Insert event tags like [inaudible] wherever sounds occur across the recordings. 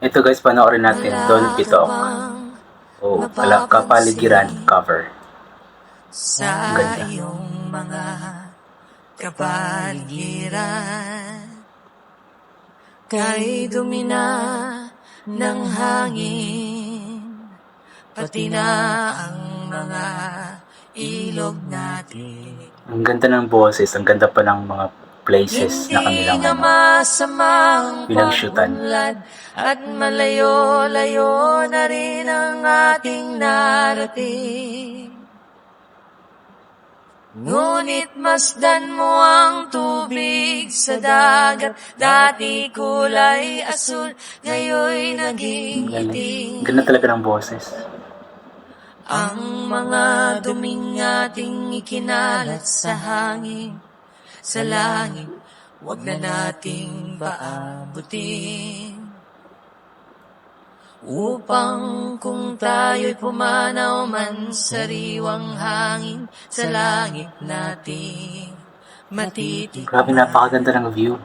Ito guys, panoorin natin. Don't Pitok. O pala, kapaligiran cover. sa Ganda. iyong mga kapaligiran. Kay dumina ng hangin, pati na ang mga ilog natin. Ang ganda ng boses, ang ganda pa ng mga places na kanilang ano. pagbunyad At malayo-layo na rin ang ating narating Ngunit masdan mo ang tubig sa dagat Dati kulay asul, ngayon naging itim Ganda talaga ng boses. ang mga duming ating ikinalat sa hangin, sa langit, wag na nating paabutin. Upang kung tayo'y pumanaw man sa riwang hangin, sa langit nating matitignan. Grabe, napakaganda ng view.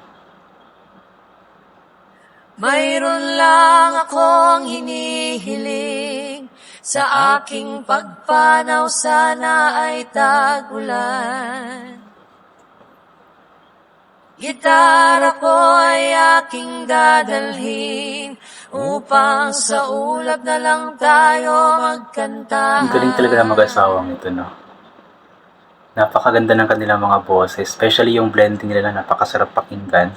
Mayroon lang akong hinihiling sa aking pagpanaw sana ay tagulan. Gitara ko ay aking dadalhin upang sa ulap na lang tayo magkanta. Ang galing talaga ng mag-asawang ito, no? Napakaganda ng kanilang mga boses, especially yung blending nila na napakasarap pakinggan.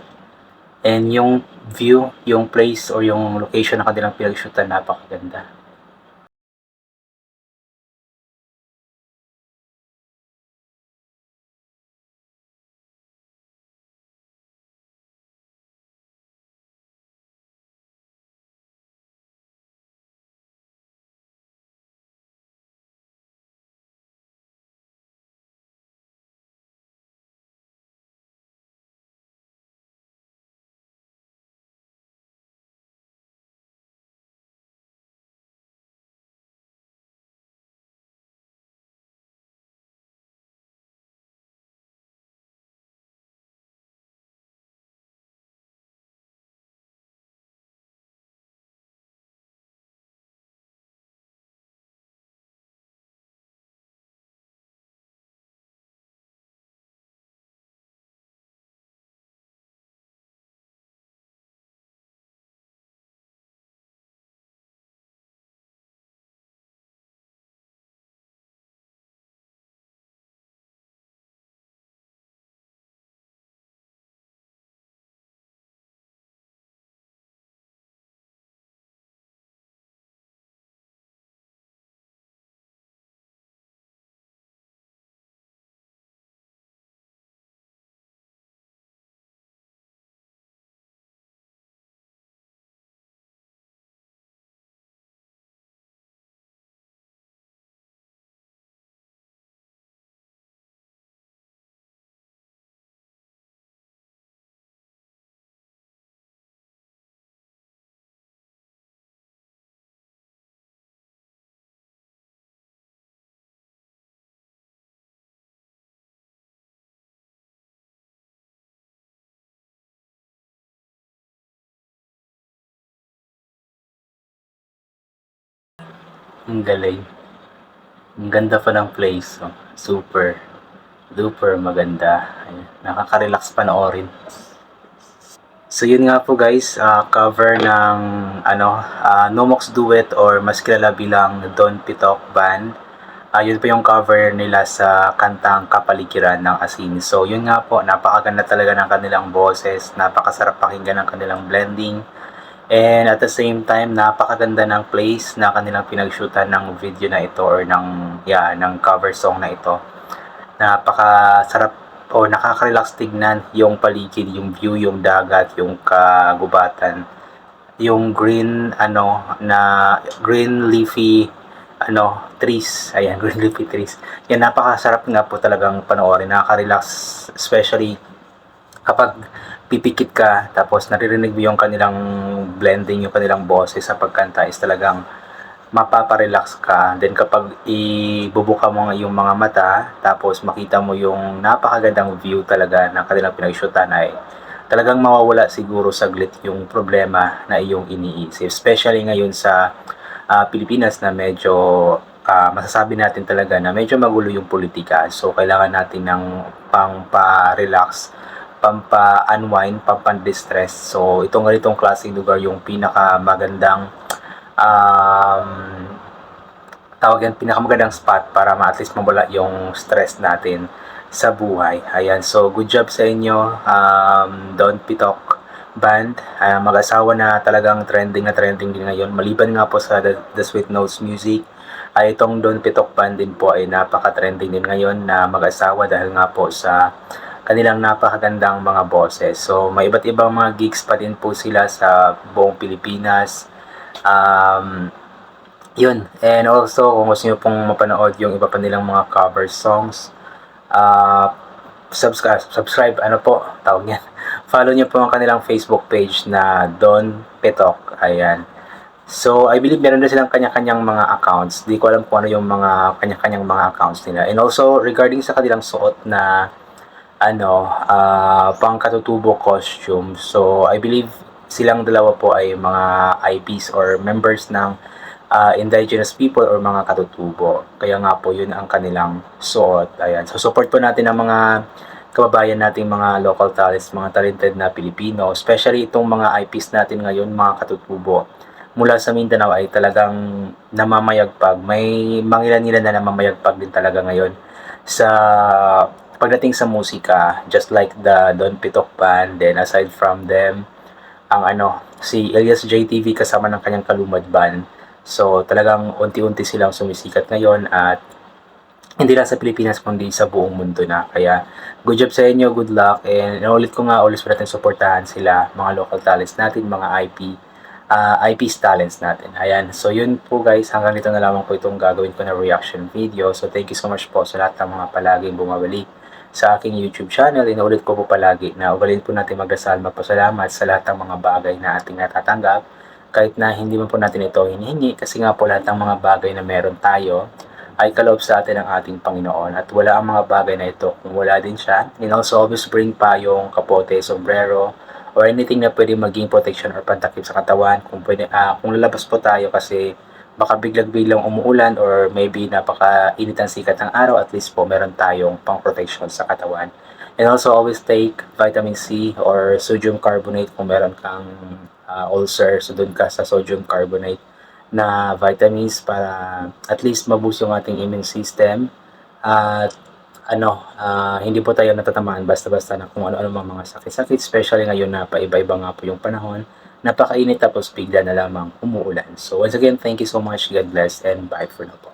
And yung view, yung place or yung location na kanilang pinag-shootan, napakaganda. Ang galing. Ang ganda pa ng place. Oh. Super, duper maganda. Ayun. Nakaka-relax panoorin. So yun nga po guys, ah, cover ng ano, ah, Nomox Duet or mas kilala bilang Don Pitok Band. Ah, yun po yung cover nila sa kantang Kapaligiran ng Asin. So yun nga po, napakaganda talaga ng kanilang boses, napakasarap pakinggan ng kanilang blending. And at the same time, napakaganda ng place na kanilang pinagshootan ng video na ito or ng, yeah, ng cover song na ito. Napakasarap o nakaka-relax tignan yung paligid, yung view, yung dagat, yung kagubatan. Yung green, ano, na green leafy ano, trees. Ayan, [laughs] green leafy trees. Yan, napakasarap nga po talagang panoorin. Nakaka-relax, especially kapag pipikit ka tapos naririnig mo yung kanilang blending, yung kanilang boses sa pagkanta is talagang mapaparelax ka. Then kapag ibubuka mo yung mga mata tapos makita mo yung napakagandang view talaga ng kanilang pinagshootan ay talagang mawawala siguro saglit yung problema na iyong iniisip. Especially ngayon sa ah, Pilipinas na medyo ah, masasabi natin talaga na medyo magulo yung politika. So, kailangan natin ng pampa-relax, pampa-unwind, pampa-distress. So, itong ganitong klaseng lugar yung pinakamagandang um, tawag yan, pinakamagandang spot para ma at least mawala yung stress natin sa buhay. Ayan, so good job sa inyo, um, Don Pitok Band. Ayan, mag-asawa na talagang trending na trending din ngayon. Maliban nga po sa The, The Sweet Notes Music, ay itong Don Pitok Band din po ay napaka-trending din ngayon na mag-asawa dahil nga po sa kanilang napakagandang mga boses. So, may iba't ibang mga gigs pa din po sila sa buong Pilipinas. Um, yun. And also, kung gusto nyo pong mapanood yung iba pa nilang mga cover songs, uh, subscribe, subscribe, ano po, [laughs] tawag niyan. Follow nyo po ang kanilang Facebook page na Don Petok. Ayan. So, I believe meron na silang kanya-kanyang mga accounts. Di ko alam kung ano yung mga kanya-kanyang mga accounts nila. And also, regarding sa kanilang suot na ano, ah pangkatutubo costume. So, I believe silang dalawa po ay mga IPs or members ng ah, indigenous people or mga katutubo. Kaya nga po, yun ang kanilang suot. Ayan. So, support po natin ang mga kababayan nating mga local talents, mga talented na Pilipino, especially itong mga IPs natin ngayon, mga katutubo mula sa Mindanao ay talagang namamayagpag. May mangilan-ilan na namamayagpag din talaga ngayon sa pagdating sa musika, just like the Don Pitok Band, then aside from them, ang ano, si Elias JTV kasama ng kanyang kalumad band. So talagang unti-unti silang sumisikat ngayon at hindi lang sa Pilipinas kundi sa buong mundo na. Kaya good job sa inyo, good luck and ulit ko nga ulit pa natin suportahan sila, mga local talents natin, mga IP uh, IP's talents natin. Ayan. So, yun po guys. Hanggang dito na lamang po itong gagawin ko na reaction video. So, thank you so much po sa lahat ng mga palaging bumabalik sa aking YouTube channel. Inuulit ko po palagi na ugalin po natin magdasal magpasalamat sa lahat ng mga bagay na ating natatanggap. Kahit na hindi man po natin ito hinihingi kasi nga po lahat ng mga bagay na meron tayo ay kaloob sa atin ng ating Panginoon at wala ang mga bagay na ito kung wala din siya. And also always bring pa yung kapote, sombrero, or anything na pwede maging protection or pantakip sa katawan. Kung, pwede, ah, kung lalabas po tayo kasi baka biglang-biglang umuulan or maybe napaka-init ang sikat ng araw, at least po meron tayong pang protection sa katawan. And also always take vitamin C or sodium carbonate kung meron kang ah, ulcer, so dun ka sa sodium carbonate na vitamins para at least maboost yung ating immune system at ano, ah, hindi po tayo natatamaan basta-basta na kung ano-ano mga mga sakit-sakit, especially ngayon na paiba-iba nga po yung panahon. Napakainit tapos bigla na lamang umuulan. So once again, thank you so much. God bless and bye for now.